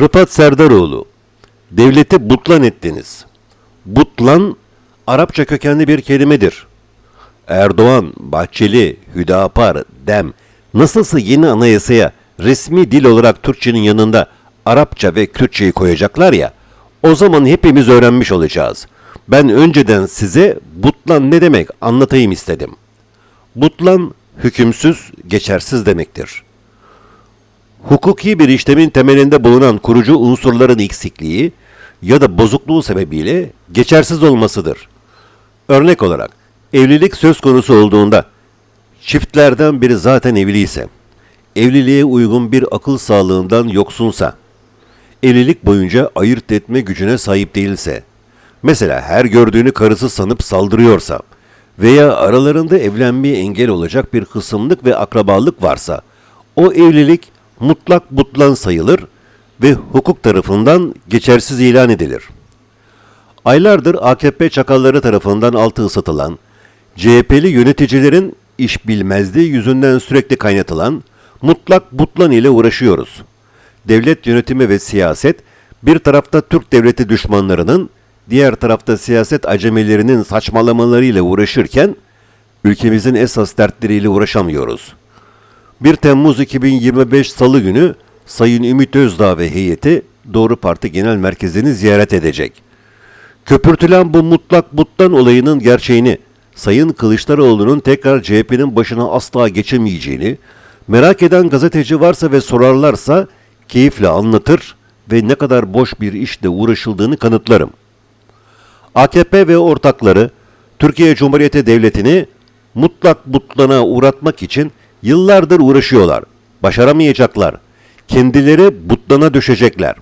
Rıfat Serdaroğlu, devleti butlan ettiniz. Butlan, Arapça kökenli bir kelimedir. Erdoğan, Bahçeli, Hüdapar, Dem, nasılsa yeni anayasaya resmi dil olarak Türkçenin yanında Arapça ve Kürtçeyi koyacaklar ya, o zaman hepimiz öğrenmiş olacağız. Ben önceden size butlan ne demek anlatayım istedim. Butlan, hükümsüz, geçersiz demektir. Hukuki bir işlemin temelinde bulunan kurucu unsurların eksikliği ya da bozukluğu sebebiyle geçersiz olmasıdır. Örnek olarak evlilik söz konusu olduğunda çiftlerden biri zaten evliyse, evliliğe uygun bir akıl sağlığından yoksunsa, evlilik boyunca ayırt etme gücüne sahip değilse, mesela her gördüğünü karısı sanıp saldırıyorsa veya aralarında evlenmeye engel olacak bir kısımlık ve akrabalık varsa, o evlilik mutlak butlan sayılır ve hukuk tarafından geçersiz ilan edilir. Aylardır AKP çakalları tarafından altı ısıtılan, CHP'li yöneticilerin iş bilmezliği yüzünden sürekli kaynatılan mutlak butlan ile uğraşıyoruz. Devlet yönetimi ve siyaset bir tarafta Türk devleti düşmanlarının, diğer tarafta siyaset acemilerinin saçmalamalarıyla uğraşırken ülkemizin esas dertleriyle uğraşamıyoruz. 1 Temmuz 2025 Salı günü Sayın Ümit Özdağ ve heyeti Doğru Parti Genel Merkezi'ni ziyaret edecek. Köpürtülen bu mutlak buttan olayının gerçeğini, Sayın Kılıçdaroğlu'nun tekrar CHP'nin başına asla geçemeyeceğini, merak eden gazeteci varsa ve sorarlarsa keyifle anlatır ve ne kadar boş bir işle uğraşıldığını kanıtlarım. AKP ve ortakları Türkiye Cumhuriyeti Devleti'ni mutlak butlana uğratmak için yıllardır uğraşıyorlar. Başaramayacaklar. Kendileri butlana düşecekler.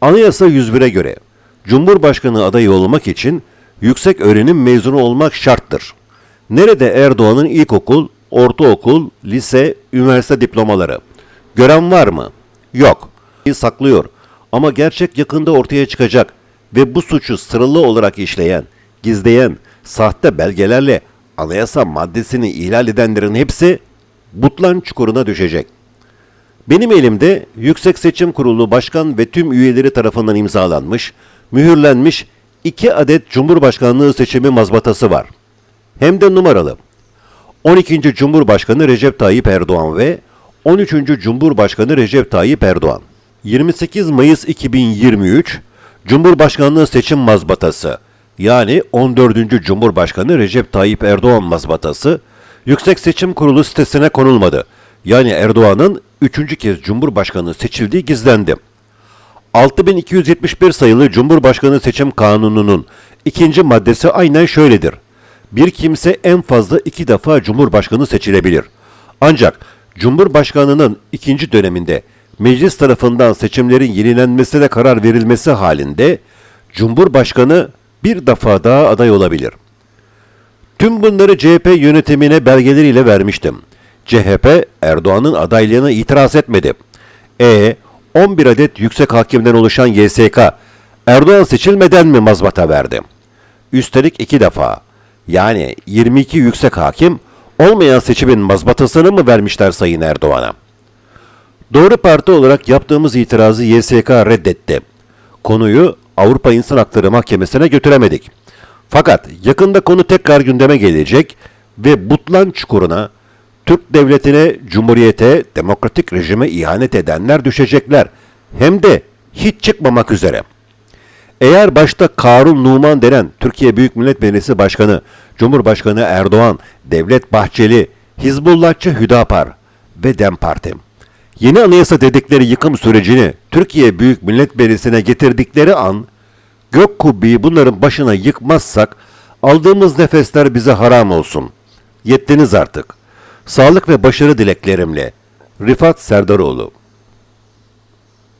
Anayasa 101'e göre Cumhurbaşkanı adayı olmak için yüksek öğrenim mezunu olmak şarttır. Nerede Erdoğan'ın ilkokul, ortaokul, lise, üniversite diplomaları? Gören var mı? Yok. Saklıyor. Ama gerçek yakında ortaya çıkacak ve bu suçu sıralı olarak işleyen, gizleyen, sahte belgelerle anayasa maddesini ihlal edenlerin hepsi butlan çukuruna düşecek. Benim elimde Yüksek Seçim Kurulu Başkan ve tüm üyeleri tarafından imzalanmış, mühürlenmiş iki adet Cumhurbaşkanlığı seçimi mazbatası var. Hem de numaralı. 12. Cumhurbaşkanı Recep Tayyip Erdoğan ve 13. Cumhurbaşkanı Recep Tayyip Erdoğan. 28 Mayıs 2023 Cumhurbaşkanlığı seçim mazbatası yani 14. Cumhurbaşkanı Recep Tayyip Erdoğan mazbatası Yüksek Seçim Kurulu sitesine konulmadı. Yani Erdoğan'ın üçüncü kez Cumhurbaşkanı seçildiği gizlendi. 6271 sayılı Cumhurbaşkanı Seçim Kanunu'nun ikinci maddesi aynen şöyledir. Bir kimse en fazla iki defa Cumhurbaşkanı seçilebilir. Ancak Cumhurbaşkanının ikinci döneminde meclis tarafından seçimlerin yenilenmesine karar verilmesi halinde Cumhurbaşkanı bir defa daha aday olabilir. Tüm bunları CHP yönetimine belgeleriyle vermiştim. CHP Erdoğan'ın adaylığına itiraz etmedi. E 11 adet yüksek hakimden oluşan YSK Erdoğan seçilmeden mi mazbata verdi? Üstelik iki defa. Yani 22 yüksek hakim olmayan seçimin mazbatasını mı vermişler Sayın Erdoğan'a? Doğru Parti olarak yaptığımız itirazı YSK reddetti. Konuyu Avrupa İnsan Hakları Mahkemesi'ne götüremedik. Fakat yakında konu tekrar gündeme gelecek ve Butlan çukuruna Türk devletine, cumhuriyete, demokratik rejime ihanet edenler düşecekler. Hem de hiç çıkmamak üzere. Eğer başta Karun Numan denen Türkiye Büyük Millet Meclisi Başkanı, Cumhurbaşkanı Erdoğan, Devlet Bahçeli, Hizbullahçı Hüdapar ve DEM Parti yeni anayasa dedikleri yıkım sürecini Türkiye Büyük Millet Meclisi'ne getirdikleri an gök kubbeyi bunların başına yıkmazsak aldığımız nefesler bize haram olsun. Yettiniz artık. Sağlık ve başarı dileklerimle Rifat Serdaroğlu